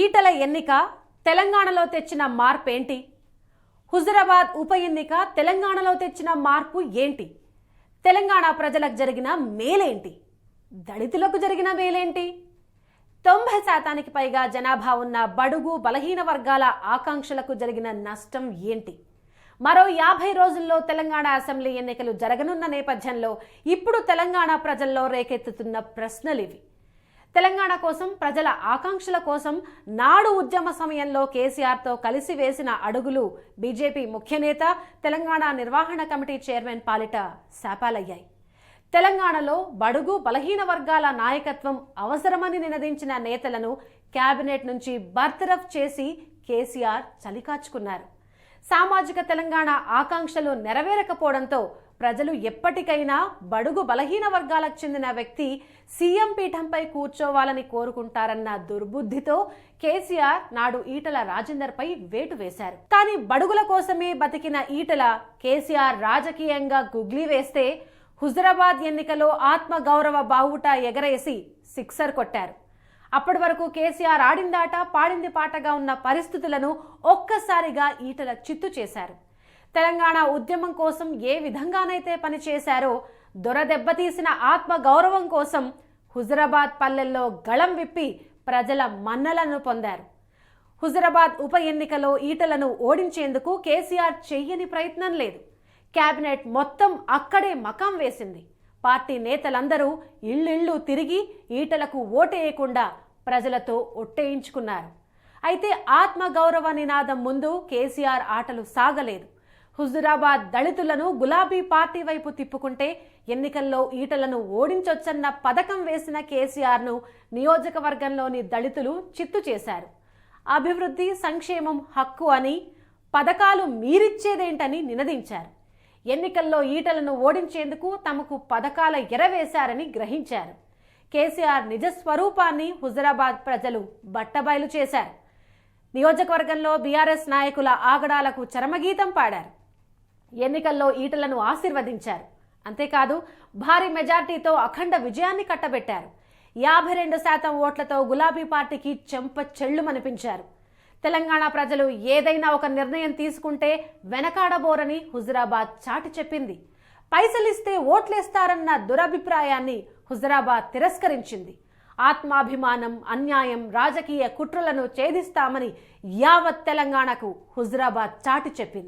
ఈటల ఎన్నిక తెలంగాణలో తెచ్చిన మార్పు ఏంటి హుజురాబాద్ ఉప ఎన్నిక తెలంగాణలో తెచ్చిన మార్పు ఏంటి? తెలంగాణ ప్రజలకు జరిగిన మేలేంటి? దళితులకు జరిగిన మేలేంటి? తొంభై శాతానికి పైగా జనాభా ఉన్న బడుగు బలహీన వర్గాల ఆకాంక్షలకు జరిగిన నష్టం ఏంటి? మరో యాభై రోజుల్లో తెలంగాణ అసెంబ్లీ ఎన్నికలు జరగనున్న నేపథ్యంలో ఇప్పుడు తెలంగాణ ప్రజల్లో రేకెత్తుతున్న ప్రశ్నలివి. తెలంగాణ కోసం ప్రజల ఆకాంక్షల కోసం నాడు ఉద్యమ సమయంలో కేసీఆర్తో కలిసి వేసిన అడుగులు బీజేపీ ముఖ్యనేత తెలంగాణ నిర్వహణ కమిటీ చైర్మన్ పాలిట శాపాలయ్యాయి. తెలంగాణలో బడుగు బలహీన వర్గాల నాయకత్వం అవసరమని నినదించిన నేతలను కేబినెట్ నుంచి బర్తరఫ్ చేసి కేసీఆర్ చలికాచుకున్నారు. సామాజిక తెలంగాణ ఆకాంక్షలు నెరవేరకపోవడంతో ప్రజలు ఎప్పటికైనా బడుగు బలహీన వర్గాలకు చెందిన వ్యక్తి సీఎం పీఠంపై కూర్చోవాలని కోరుకుంటారన్న దుర్బుద్ధితో కేసీఆర్ నాడు ఈటల రాజేందర్పై వేటు వేశారు. కానీ బడుగుల కోసమే బతికిన ఈటల కేసీఆర్ రాజకీయంగా గుగ్లీ వేస్తే హుజరాబాద్ ఎన్నికలో ఆత్మగౌరవ బావుట ఎగరేసి సిక్సర్ కొట్టారు. అప్పటి వరకు కేసీఆర్ ఆడిందాట పాడింది పాటగా ఉన్న పరిస్థితులను ఒక్కసారిగా ఈటల చిత్తు చేశారు. తెలంగాణ ఉద్యమం కోసం ఏ విధంగానైతే పనిచేశారో దొర దెబ్బతీసిన ఆత్మ గౌరవం కోసం హుజరాబాద్ పల్లెల్లో గళం విప్పి ప్రజల మన్నలను పొందారు. హుజరాబాద్ ఉప ఎన్నికలో ఈటలను ఓడించేందుకు కేసీఆర్ చెయ్యని ప్రయత్నం లేదు. కేబినెట్ మొత్తం అక్కడే మకాం వేసింది. పార్టీ నేతలందరూ ఇళ్ళిళ్ళు తిరిగి ఈటలకు ఓటేయకుండా ప్రజలతో ఒట్టేయించుకున్నారు. అయితే ఆత్మగౌరవ నినాదం ముందు కేసీఆర్ ఆటలు సాగలేదు. హుజురాబాద్ దళితులను గులాబీ పార్టీ వైపు తిప్పుకుంటే ఎన్నికల్లో ఈటలను ఓడించొచ్చన్న పథకం వేసిన కేసీఆర్ను నియోజకవర్గంలోని దళితులు చిత్తు చేశారు. అభివృద్ధి సంక్షేమం హక్కు అని పథకాలు మీరిచ్చేదేంటని నినదించారు. ఎన్నికల్లో ఈటలను ఓడించేందుకు తమకు పథకాల ఎరవేశారని గ్రహించారు. కేసీఆర్ నిజ స్వరూపాన్ని హుజరాబాద్ ప్రజలు బట్టబయలు చేశారు. నియోజకవర్గంలో బీఆర్ఎస్ నాయకుల ఆగడాలకు చరమగీతం పాడారు. ఎన్నికల్లో ఈటలను ఆశీర్వదించారు. అంతేకాదు భారీ మెజార్టీతో అఖండ విజయాన్ని కట్టబెట్టారు. యాభై రెండు శాతం ఓట్లతో గులాబీ పార్టీకి చెంప చెళ్ళుమనిపించారు. తెలంగాణ ప్రజలు ఏదైనా ఒక నిర్ణయం తీసుకుంటే వెనకాడబోరని హుజురాబాద్ చాటి చెప్పింది. పైసలిస్తే ఓట్లేస్తారన్న దురభిప్రాయాన్ని హుజరాబాద్ తిరస్కరించింది. ఆత్మాభిమానం అన్యాయం రాజకీయ కుట్రలను ఛేదిస్తామని యావత్ తెలంగాణకు హుజరాబాద్ చాటి చెప్పింది.